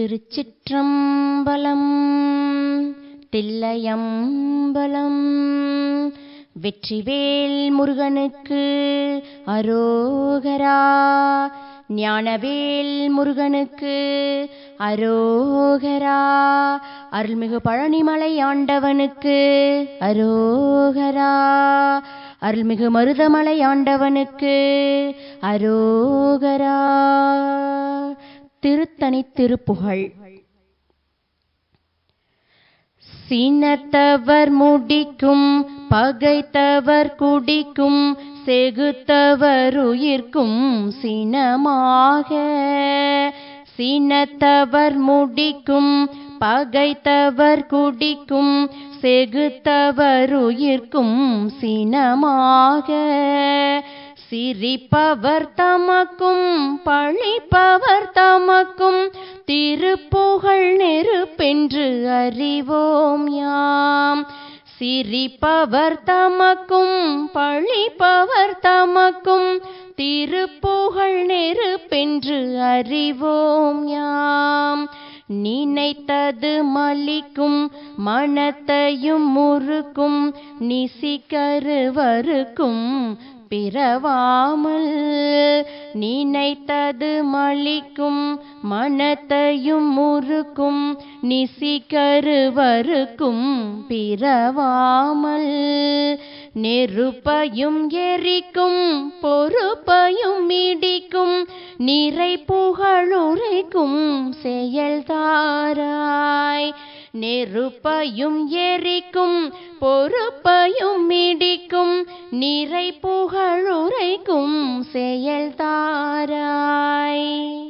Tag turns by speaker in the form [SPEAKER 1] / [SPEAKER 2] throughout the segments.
[SPEAKER 1] திருச்சிற்றம்பலம் தில்லையம்பலம். வெற்றிவேல் முருகனுக்கு அரோகரா ஞானவேல் முருகனுக்கு அரோகரா. அருள்மிகு பழனிமலை ஆண்டவனுக்கு அரோகரா. அருள்மிகு மருதமலை ஆண்டவனுக்கு அரோகரா. திருத்தணி திருப்புகழ். சினத்தவர் முடிக்கும் பகைத்தவர் குடிக்கும் செகுத்தவர் உயிர்க்கும் சினமாக. சினத்தவர் முடிக்கும் பகைத்தவர் குடிக்கும் செகுத்தவர் உயிர்க்கும் சினமாக. சிரிப்பவர் தமக்கும் பழிப்பவர் தமக்கும் திருப்புகழ் நெருப்பென்று அறிவோம் யாம். சிரிப்பவர் தமக்கும் பழிப்பவர் தமக்கும் திருப்புகழ் நெருப்பென்று அறிவோம் யாம். நினைத்தது மலிக்கும் மனத்தையும் முறுக்கும் நிசிக்கருவருக்கும் பிறவாமல் நினைத்தது மலிக்கும் மனத்தையும் முறுக்கும் நிசிக்கருவருக்கும் பிறவாமல் நெருப்பையும் எரிக்கும் பொறுப்பையும் இடிக்கும் நிறை புகழுரைக்கும் செயல்தாராய் நெருப்பையும் எரிக்கும் பொறுப்பையும் இடிக்கும் நிறை புகழுரைக்கும் செயல்தாராய்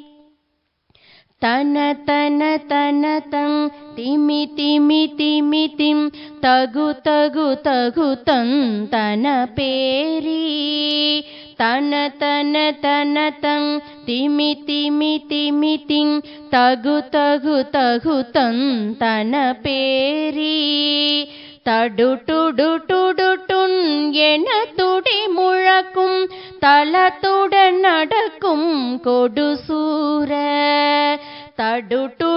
[SPEAKER 1] தன தன தன தங் திமி திமி திமி திம் தகு தகு தகு தன் தன பேரி. தன தன தன தங் திமி திமி திமி திம் தகு தகு தகு தன் தன பேரி. தடுடுடு டுடுட்டுன் என துடி முழக்கும் தளத்துடன் நடக்கும் கொடுசூர தடுடுடு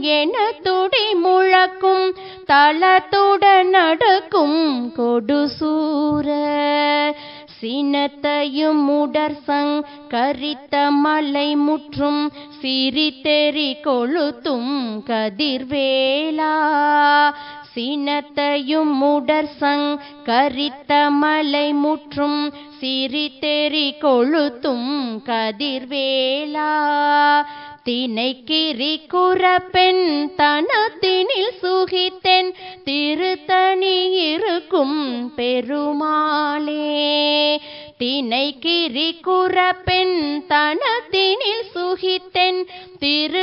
[SPEAKER 1] என துடி முழக்கும் தலத்துடன் நடக்கும் கொடுசூர சினத்தையும் உடற்சங் கரித்த மலை முற்றும் சிரித்தெறி கொளுத்தும் கதிர்வேலா. சினத்தையும் உடற்சங் கரித்த மலை முற்றும் சிரித்தெறி கொளுத்தும் கதிர்வேலா. தினைக்கிரி குறப்பெண் தனத்தினில் சுகித்தென் திருத்தணி இருக்கும் பெருமாளே. தினைக்கிரி குறப்பெண் தனத்தினில் சுகித்தென் திரு